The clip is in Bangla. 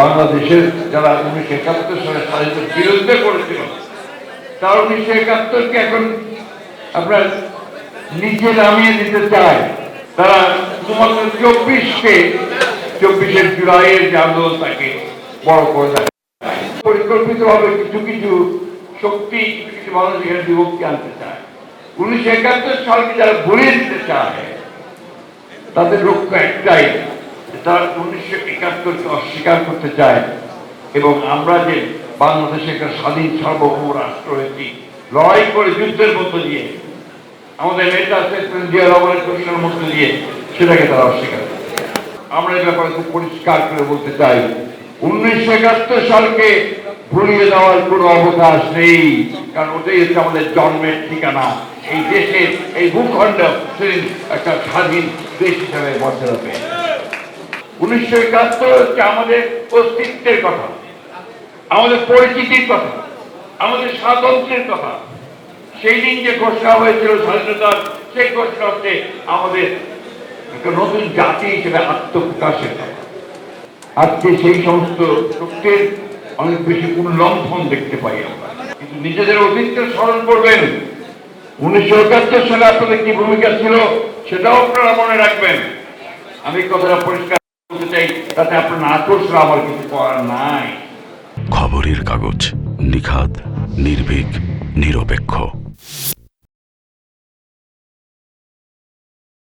বাংলাদেশের যারা উনিশশো একাত্তর সালে স্বাধীনতার বিরুদ্ধে করেছিল, তারা উনিশশো একাত্তরকে এখন আপনার নিচে নামিয়ে দিতে চায় তারা শুধুমাত্র চব্বিশকে, চব্বিশের জুলাইয়ের যে আন্দোলন তাকে বড় করে দেয়। পরিকল্পিত ভাবে কিছু কিছু শক্তি, কিছু কিছু মানুষ এখানে বিভক্তি আনতে চায়। উনিশশো একাত্তর সালকে যারা ভুলিয়ে দিতে চায়, তাদের লক্ষ্য একটাই। তারা উনিশশো একাত্তরকে অস্বীকার করতে চায়। এবং আমরা যে বাংলাদেশে একটা স্বাধীন সার্বভৌম রাষ্ট্র হয়েছি, লড়াই করে যুদ্ধের মধ্য দিয়ে, আমাদের নেতা জিয়া রহমানের ঘোষণার মধ্য দিয়ে সেটাকে তারা অস্বীকার আমরা এই ব্যাপারে খুব পরিষ্কার করে বলতে চাই, উনিশশো একাত্তর সালকে ভুলিয়ে দেওয়ার কোনো অবকাশ নেই, কারণ ওটাই হচ্ছে আমাদের জন্মের ঠিকানা। এই দেশের এই ভূখণ্ড সেদিন একটা স্বাধীন দেশ হিসাবে মর্যাদা পেয়ে উনিশশো একাত্তর হচ্ছে আমাদের অস্তিত্বের কথা, আমাদের পরিচিতির কথা, আমাদের স্বাতন্ত্রের কথা। সেই দিন যে ঘোষণা হয়েছিল স্বাধীনতার, সেই ঘোষণা হচ্ছে আমাদের একটা নতুন জাতি হিসেবে আত্মপ্রকাশের কথা। আজকে সেই সমস্ত শক্তির অনেক বেশি উল্লঙ্ঘন দেখতে পাই আমরা। কিন্তু নিজেদের অতীতকে স্মরণ করবেন, উনিশশো একাত্তর সালে আপনাদের কি ভূমিকা ছিল সেটাও আপনারা মনে রাখবেন। আমি কথাটা পরিষ্কার চাই তাতে আপনার নাটোস আমার কিছু করার নাই। খবরের কাগজ নিখাত নির্ভীক নিরপেক্ষ।